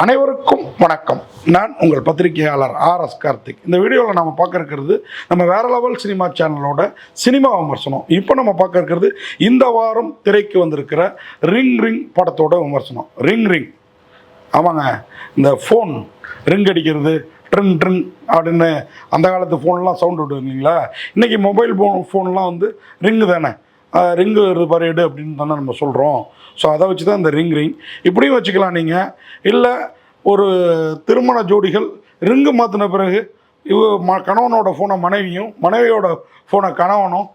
அனைவருக்கும் வணக்கம். நான் உங்கள் பத்திரிகையாளர் ஆர் எஸ் கார்த்திக். இந்த வீடியோவில் நம்ம பார்க்க இருக்கிறது நம்ம வேற லெவல் சினிமா சேனலோட சினிமா விமர்சனம். இப்போ நம்ம பார்க்க இருக்கிறது இந்த வாரம் திரைக்கு வந்திருக்கிற ரிங் ரிங் படத்தோட விமர்சனம். Ring ring. ஆமாங்க. இந்த ஃபோன் ரிங் அடிக்கிறது ட்ரிங் ட்ரிங் அப்படின்னு அந்த காலத்து ஃபோன்லாம் சவுண்ட் விடுவீங்களா? இன்றைக்கி மொபைல் ஃபோன் ஃபோன்லாம் வந்து ரிங்கு தானே. ரிங்கு பாரு எடு அப்படின்னு தானே நம்ம சொல்கிறோம் ஸோ அதை வச்சு தான் இந்த ரிங் ரிங் இப்படியும் வச்சுக்கலாம் நீங்கள் இல்லை ஒரு திருமண ஜோடிகள் ரிங்கு மாற்றின பிறகு இவ ம கணவனோட ஃபோனை மனைவியும் மனைவியோட ஃபோனை கணவனும்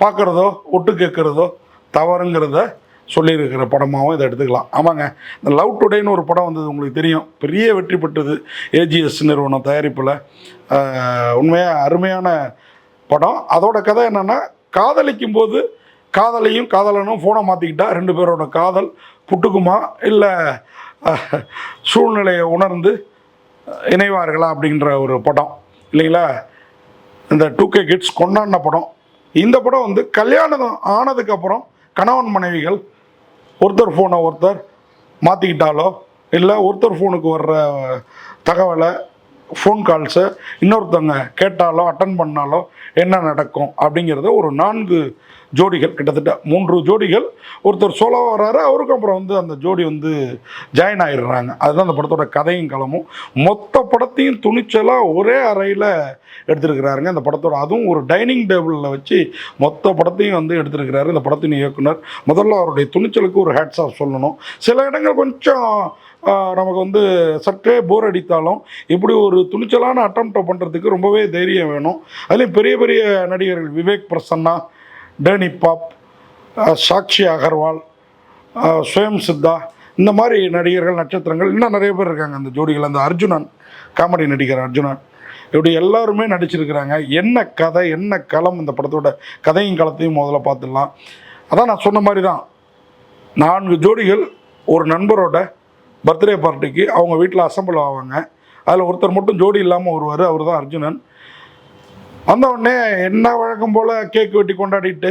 பார்க்குறதோ ஒட்டு கேட்குறதோ தவறுங்கிறத சொல்லியிருக்கிற படமாகவும் இதை எடுத்துக்கலாம். ஆமாங்க. இந்த லவ் டுடேன்னு ஒரு படம் வந்தது உங்களுக்கு தெரியும். பெரிய வெற்றி பெற்றது ஏஜிஎஸ் நிறுவனம் தயாரிப்பில். உண்மையாக அருமையான படம். அதோட கதை என்னென்னா காதலிக்கும் போது காதலையும் காதலனும் ஃபோனை மாற்றிக்கிட்டா ரெண்டு பேரோட காதல் புட்டுக்குமா? இல்லை சூழ்நிலையை உணர்ந்து இணைவார்களா அப்படின்ற ஒரு படம். இல்லைங்களா? இந்த டூ கே கிட்ஸ் கொண்டாடின படம். இந்த படம் வந்து கல்யாணம் ஆனதுக்கப்புறம் கணவன் மனைவிகள் ஒருத்தர் ஃபோனை ஒருத்தர் மாற்றிக்கிட்டாலோ இல்லை ஒருத்தர் ஃபோனுக்கு வர்ற தகவலை ஃபோன் கால்ஸை இன்னொருத்தவங்க கேட்டாலோ அட்டன் பண்ணாலோ என்ன நடக்கும் அப்படிங்கிறத ஒரு நான்கு ஜோடிகள் கிட்டத்தட்ட மூன்று ஜோடிகள். ஒருத்தர் சோலோ வர்றாரு அவருக்கும் அப்புறம் வந்து அந்த ஜோடி வந்து ஜாயின் ஆயிடுறாங்க. அதுதான் அந்த படத்தோட கதையும் களமும். மொத்த படத்தையும் துணிச்சலாக ஒரே அறையில் எடுத்திருக்கிறாருங்க. அந்த படத்தோட அதுவும் ஒரு டைனிங் டேபிளில் வச்சு மொத்த படத்தையும் வந்து எடுத்திருக்கிறாரு இந்த படத்தின் இயக்குனர். முதல்ல அவருடைய துணிச்சலுக்கு ஒரு ஹேட்ஸ் ஆஃப் சொல்லணும். சில இடங்கள் கொஞ்சம் நமக்கு வந்து சற்றே போர் அடித்தாலும் இப்படி ஒரு துணிச்சலான அட்டம் பண்ணுறதுக்கு ரொம்பவே தைரியம் வேணும். அதுலேயும் பெரிய பெரிய நடிகர்கள் விவேக் பிரசன்னா டேனி பாப் சாக்ஷி அகர்வால் சுயம் சித்தா இந்த மாதிரி நடிகர்கள் நட்சத்திரங்கள் இன்னும் நிறைய பேர் இருக்காங்க அந்த ஜோடிகள் அந்த அர்ஜுனன் காமெடி நடிகர் அர்ஜுனன் இப்படி எல்லாருமே நடிச்சிருக்கிறாங்க. என்ன கதை என்ன களம் இந்த படத்தோட கதையும் களத்தையும் முதல்ல பார்த்துடலாம். அதான் நான் சொன்ன மாதிரி தான். நான்கு ஜோடிகள் ஒரு நண்பரோட பர்த்டே பார்ட்டிக்கு அவங்க வீட்டில் அசம்பிள் ஆவாங்க. அதில் ஒருத்தர் மட்டும் ஜோடி இல்லாமல் வருவார். அவர் தான் அர்ஜுனன். வந்த உடனே என்ன வழக்கம் போல் கேக் வெட்டி கொண்டாடிட்டு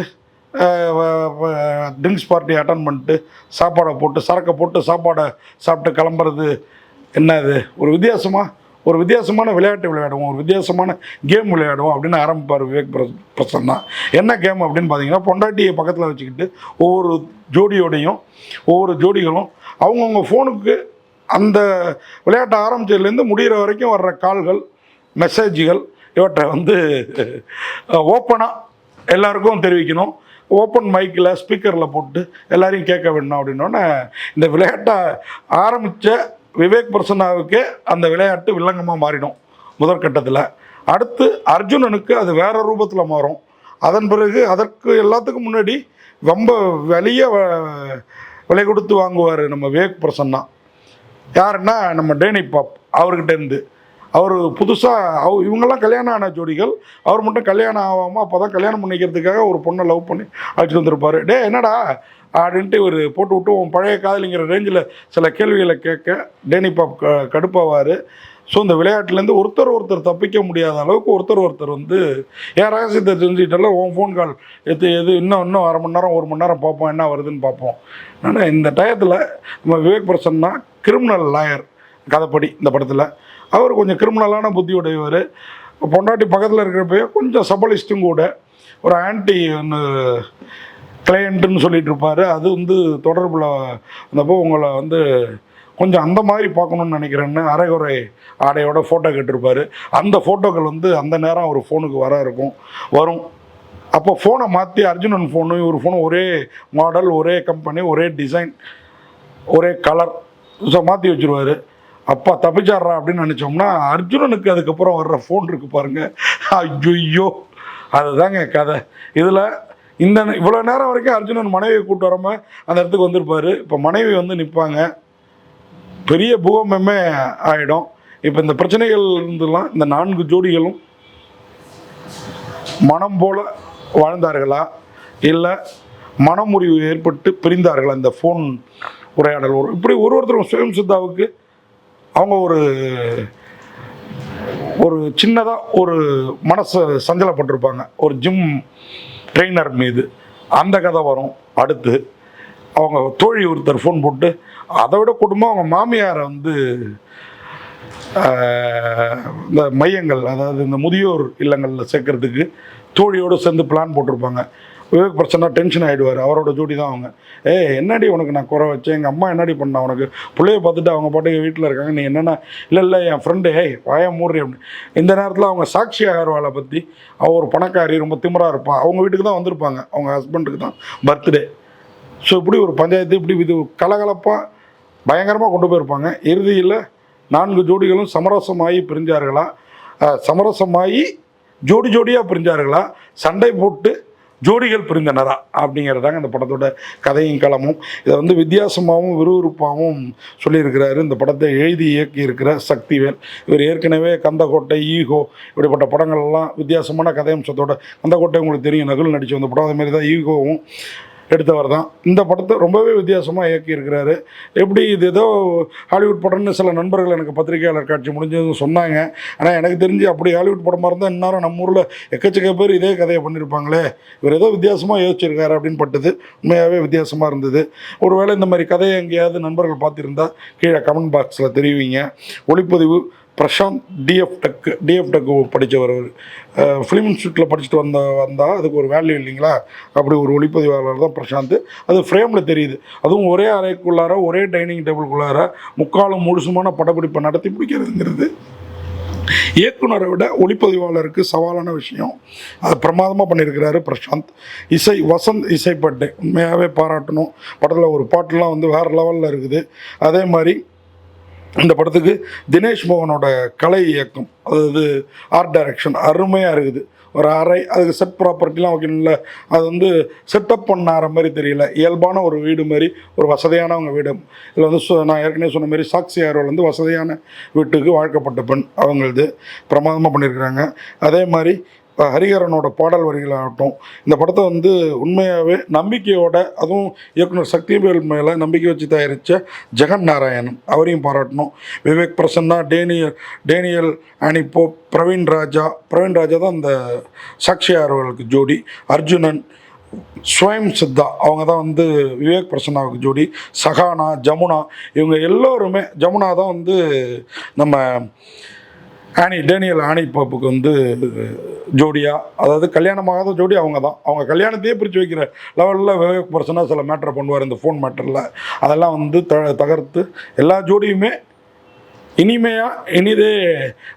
ட்ரிங்க்ஸ் பார்ட்டி அட்டன் பண்ணிட்டு சாப்பாடை போட்டு சரக்கை போட்டு சாப்பாடை சாப்பிட்டு கிளம்புறது என்ன இது? ஒரு வித்தியாசமாக ஒரு வித்தியாசமான விளையாட்டு விளையாடுவோம் ஒரு வித்தியாசமான கேம் விளையாடுவோம் அப்படின்னு ஆரம்பிப்பார் விவேக் பிரஸ் பிரசன்னா. என்ன கேம் அப்படின்னு பார்த்தீங்கன்னா பொண்டாட்டியை பக்கத்தில் வச்சுக்கிட்டு ஒவ்வொரு ஜோடியோடையும் ஒவ்வொரு ஜோடிகளும் அவங்கவுங்க ஃபோனுக்கு அந்த விளையாட்டை ஆரம்பிச்சதுலேருந்து முடிகிற வரைக்கும் வர்ற கால்கள் மெசேஜ்கள் இவற்றை வந்து ஓப்பனாக எல்லாருக்கும் தெரிவிக்கணும். ஓப்பன் மைக்கில் ஸ்பீக்கரில் போட்டு எல்லாரையும் கேட்க வேணும் அப்படின்னோடனே இந்த விளையாட்டை ஆரம்பித்த விவேக் பிரசன்னாவுக்கே அந்த விளையாட்டு வில்லங்கமாக மாறிடும் முதற்கட்டத்தில். அடுத்து அர்ஜுனனுக்கு அது வேறு ரூபத்தில் மாறும். அதன் பிறகு அதற்கு எல்லாத்துக்கும் முன்னாடி ரொம்ப வெளிய வ- விலை கொடுத்து வாங்குவார் நம்ம விவேக் பிரசன்னா. யாருன்னா நம்ம டேனி பாப் அவர்கிட்ட இருந்து அவர் புதுசாக அவ இவங்கெல்லாம் கல்யாணம் ஆன ஜோடிகள். அவர் மட்டும் கல்யாணம் ஆகாமல் அப்போ தான் கல்யாணம் பண்ணிக்கிறதுக்காக ஒரு பொண்ணை லவ் பண்ணி அழைச்சிட்டு வந்திருப்பாரு. டே என்னடா? அப்படின்ட்டு இவர் போட்டு விட்டு உன் பழைய காதலிங்கிற ரேஞ்சில் சில கேள்விகளை கேட்க டேனி பாப் க கடுப்பாவார் ஸோ இந்த விளையாட்டுலேருந்து ஒருத்தர் ஒருத்தர் தப்பிக்க முடியாத அளவுக்கு ஒருத்தர் ஒருத்தர் வந்து என் ரகசியத்தை தெரிஞ்சுக்கிட்டால உன் ஃபோன் கால் எது எது இன்னும் இன்னும் அரை மணி நேரம் ஒரு மணி நேரம் பார்ப்போம் என்ன வருதுன்னு பார்ப்போம். ஆனால் இந்த டயத்தில் நம்ம விவேக் பிரசன்னா கிரிமினல் லாயர் கதைப்படி இந்த படத்தில். அவர் கொஞ்சம் கிரிமினலான புத்தி உடையவர் பொண்டாட்டி பக்கத்தில் இருக்கிறப்பயே கொஞ்சம் சபலிஸ்ட்டும் கூட. ஒரு ஆன்டி ஒன்று கிளையண்ட்டுன்னு சொல்லிட்டு இருப்பார். அது வந்து தொடர்பில் வந்தப்போ உங்களை வந்து கொஞ்சம் அந்த மாதிரி பார்க்கணுன்னு நினைக்கிறேன்னு அரைகுறை ஆடையோட ஃபோட்டோ கேட்டிருப்பார். அந்த ஃபோட்டோக்கள் வந்து அந்த நேரம் ஒரு ஃபோனுக்கு வர இருக்கும். வரும். அப்போ ஃபோனை மாற்றி அர்ஜுனன் ஃபோனு இவர் ஃபோனு ஒரே மாடல் ஒரே கம்பெனி ஒரே டிசைன் ஒரே கலர் ஸோ மாற்றி வச்சுருவார். அப்பா தப்பிச்சாடுறா அப்படின்னு நினச்சோம்னா அர்ஜுனனுக்கு அதுக்கப்புறம் வர்ற ஃபோன் இருக்கு பாருங்க. ஐயோ அதுதாங்க கதை. இதில் இந்த இவ்வளோ நேரம் வரைக்கும் அர்ஜுனன் மனைவியை கூட்டு வராமல் அந்த இடத்துக்கு வந்திருப்பாரு. இப்போ மனைவி வந்து நிற்பாங்க பெரிய பூகம்பமே ஆகிடும் இப்போ இந்த பிரச்சனைகள் இருந்துலாம் இந்த நான்கு ஜோடிகளும் மனம் போல வாழ்ந்தார்களா? இல்லை மனமுறிவு ஏற்பட்டு பிரிந்தார்களா இந்த ஃபோன் உரையாடல்? ஒரு இப்படி ஒரு ஒருத்தரும் சுயம் சித்தாவுக்கு அவங்க ஒரு ஒரு சின்னதாக ஒரு மனசை சஞ்சலப்பட்டிருப்பாங்க. ஒரு ஜிம் ட்ரெயினர் மீது. அந்த கதை வரும். அடுத்து அவங்க தோழி ஒருத்தர் ஃபோன் போட்டு அதை விட குடும்பம் அவங்க மாமியாரை வந்து இந்த மையங்கள் அதாவது இந்த முதியோர் இல்லங்களில் சேர்க்கறதுக்கு தோழியோடு சேர்ந்து பிளான் போட்டிருப்பாங்க. விவேக் பிரச்சனை டென்ஷன் ஆகிடுவார் அவரோட ஜோடி தான் அவங்க. ஏ என்னடி உனக்கு நான் குறை வச்சேன் எங்கள் அம்மா என்னடி பண்ணா உனக்கு? பிள்ளைய பார்த்துட்டு அவங்க பாட்டுக்கு வீட்டில் இருக்காங்க நீ என்னென்ன இல்லை இல்லை என் ஃப்ரெண்டு ஏய் வாயா மூடுறி அப்படின்னு. இந்த நேரத்தில் அவங்க சாக்ஷி அகர்வாலை பற்றி அவர் ஒரு பணக்காரி ரொம்ப திமராக இருப்பான் அவங்க வீட்டுக்கு தான் வந்திருப்பாங்க. அவங்க ஹஸ்பண்டுக்கு தான். பர்த்டே ஸோ இப்படி ஒரு பஞ்சாயத்து இப்படி இது கலகலப்பாக பயங்கரமாக கொண்டு போயிருப்பாங்க. இறுதியில் நான்கு ஜோடிகளும் சமரசமாகி பிரிஞ்சார்களா? சமரசமாகி ஜோடி ஜோடியாக பிரிஞ்சார்களா? சண்டை போட்டு ஜோடிகள் பிரிந்தனரா அப்படிங்கிறதாங்க இந்த படத்தோட கதையும் களமும். இதை வந்து வித்தியாசமாகவும் விறுவிறுப்பாகவும் சொல்லியிருக்கிறாரு. இந்த படத்தை எழுதி இயக்கியிருக்கிற சக்திவேல். இவர் ஏற்கனவே கந்தக்கோட்டை ஈகோ இப்படிப்பட்ட படங்கள்லாம் வித்தியாசமான கதையம்சத்தோட கந்தக்கோட்டை உங்களுக்கு தெரியும். நகல் நடித்து வந்த படம் அதேமாதிரி தான் ஈகோவும். எடுத்தவர் தான். இந்த படத்தை ரொம்பவே வித்தியாசமாக இயக்கியிருக்கிறாரு. எப்படி இது ஏதோ ஹாலிவுட் படம்னு சில நண்பர்கள் எனக்கு பத்திரிகையாளர் காட்சி முடிஞ்சதுன்னு சொன்னாங்க. ஆனால் எனக்கு தெரிஞ்சு அப்படி ஹாலிவுட் படமாக இருந்தால் இன்னும் நம்ம ஊரில் எக்கச்சக்க பேர் இதே கதையை பண்ணியிருப்பாங்களே. இவர் ஏதோ வித்தியாசமாக யோசிச்சிருக்காரு அப்படின்னு பட்டது. உண்மையாகவே வித்தியாசமாக இருந்தது. ஒருவேளை இந்த மாதிரி கதையை எங்கேயாவது நண்பர்கள் பார்த்துருந்தா கீழே கமெண்ட் பாக்ஸில் தெரிவிங்க. ஒளிப்பதிவு பிரசாந்த் டிஎஃப் டக்கு டிஎஃப் டக்கு படித்தவர் அவர். ஃபிலிம் இன்ஸ்டியூட்டில் படிச்சுட்டு வந்த வந்தால் அதுக்கு ஒரு வேல்யூ இல்லைங்களா? அப்படி ஒரு ஒளிப்பதிவாளர் தான் பிரசாந்த். அது ஃப்ரேமில் தெரியுது. அதுவும் ஒரே அறைக்குள்ளார ஒரே டைனிங் டேபிள்குள்ளார முக்காலும் முழுசுமான படப்பிடிப்பை நடத்தி பிடிக்கிறதுங்கிறது இயக்குனரை விட ஒளிப்பதிவாளருக்கு சவாலான விஷயம். அது பிரமாதமாக பண்ணியிருக்கிறாரு பிரசாந்த். இசை வசந்த் இசைப்பட்டு உண்மையாகவே பாராட்டணும். படத்தில் ஒரு பாட்டுலாம் வந்து வேறு லெவலில் இருக்குது. அதே மாதிரி இந்த படத்துக்கு தினேஷ் மோகனோட கலை இயக்கம் அதாவது ஆர்ட் டைரக்ஷன் அருமையாக இருக்குது. ஒரு அறை அதுக்கு செட் ப்ராப்பர்ட்டிலாம் வைக்கணும்ல. அது வந்து செட்டப் பண்ணார மாதிரி தெரியல. இயல்பான ஒரு வீடு மாதிரி ஒரு வசதியானவங்க வீடு. இதில் வந்து நான் ஏற்கனவே சொன்ன மாதிரி சாக்சி ஆர்வல் வந்து வசதியான வீட்டுக்கு வாழ்க்கப்பட்ட பெண் அவங்களது பிரமாதமாக பண்ணியிருக்கிறாங்க அதே மாதிரி ஹரிஹரனோட பாடல் வரிகளாகட்டும். இந்த படத்தை வந்து உண்மையாகவே நம்பிக்கையோட அதுவும் இயக்குனர் சக்திவேல் மேலே நம்பிக்கை வச்சு தயாரித்த ஜெகன் நாராயணன் அவரையும் பாராட்டணும். Vivek Prasanna Daniel Daniel Annie Pope Praveen Raja Praveen Raja தான் அந்த சாக்ஷி அவர்களுக்கு ஜோடி. அர்ஜுனன் ஸ்வயம் சித்தா அவங்க தான் வந்து விவேக் பிரசன்னாவுக்கு ஜோடி. சகானா ஜமுனா இவங்க எல்லோருமே ஜமுனா தான் வந்து நம்ம ஆனி டேனியல் ஆனி பாப்புக்கு வந்து ஜோடியாக அதாவது கல்யாணமாகாத ஜோடி அவங்க தான் அவங்க கல்யாணத்தையே பிரித்து வைக்கிற லெவலில் விவேக் பர்சனாக சில மேட்டரை பண்ணுவார் இந்த ஃபோன் மேட்டரில் அதெல்லாம் வந்து த தகர்த்து எல்லா ஜோடியுமே இனிமையாக இனிதே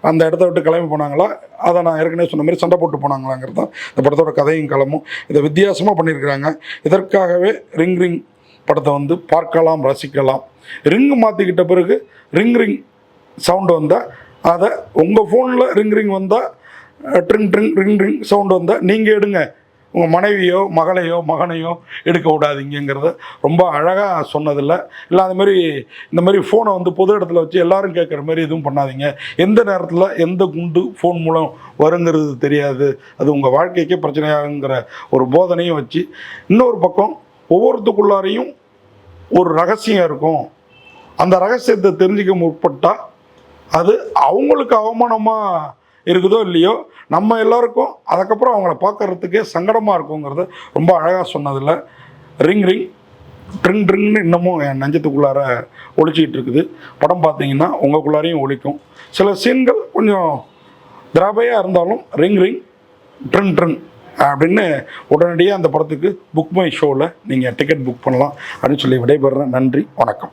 அந்த இடத்த விட்டு கிளம்பி போனாங்களா? அதை நான் ஏற்கனவே சொன்ன மாதிரி சண்டை போட்டு போனாங்களாங்கிறது தான். இந்த படத்தோட கதையும் களமும் இதை வித்தியாசமாக பண்ணியிருக்கிறாங்க. இதற்காகவே ரிங் ரிங் படத்தை வந்து பார்க்கலாம் ரசிக்கலாம். ரிங் மாற்றிக்கிட்ட பிறகு ரிங் ரிங் சவுண்டு வந்தால் அதை உங்கள் ஃபோனில் ரிங் ரிங் வந்தால் tring tring ring ring sound வந்தால் நீங்கள் எடுங்க. உங்கள் மனைவியோ மகளையோ மகனையோ எடுக்க விடாதீங்கிறத ரொம்ப அழகாக சொன்னதில்ல. இல்லை அது மாதிரி இந்த மாதிரி ஃபோனை வந்து பொது இடத்துல வச்சு எல்லாரும் கேட்குற மாதிரி எதுவும் பண்ணாதீங்க. எந்த நேரத்தில் எந்த குண்டு ஃபோன் மூலம் வருங்கிறது தெரியாது. அது உங்கள் வாழ்க்கைக்கே பிரச்சனையாகுங்கிற ஒரு போதனையும் வச்சு இன்னொரு பக்கம் ஒவ்வொருத்துக்குள்ளாரையும் ஒரு ரகசியம் இருக்கும். அந்த ரகசியத்தை தெரிஞ்சுக்க முற்பட்டால் அது அவங்களுக்கு அவமானமாக இருக்குதோ இல்லையோ நம்ம எல்லாருக்கும் அதுக்கப்புறம் அவங்கள பார்க்கறதுக்கே சங்கடமாக இருக்குங்கிறத ரொம்ப அழகாக சொன்னதில்ல ரிங் ரிங் ட்ரிங் ட்ரிங்னு இன்னமும் என் நெஞ்சத்துக்குள்ளார ஒழிச்சிக்கிட்டு இருக்குது. படம் பார்த்தீங்கன்னா உங்களுக்குள்ளாரையும் ஒழிக்கும் சில சீன்கள் கொஞ்சம் திராபையாக இருந்தாலும் ரிங் ரிங் ட்ரிங் ட்ரிங் அப்படின்னு உடனடியாக அந்த படத்துக்கு புக் மை ஷோவில் நீங்கள் டிக்கெட் புக் பண்ணலாம் அப்படின்னு சொல்லி விடைபெறுறேன். நன்றி வணக்கம்.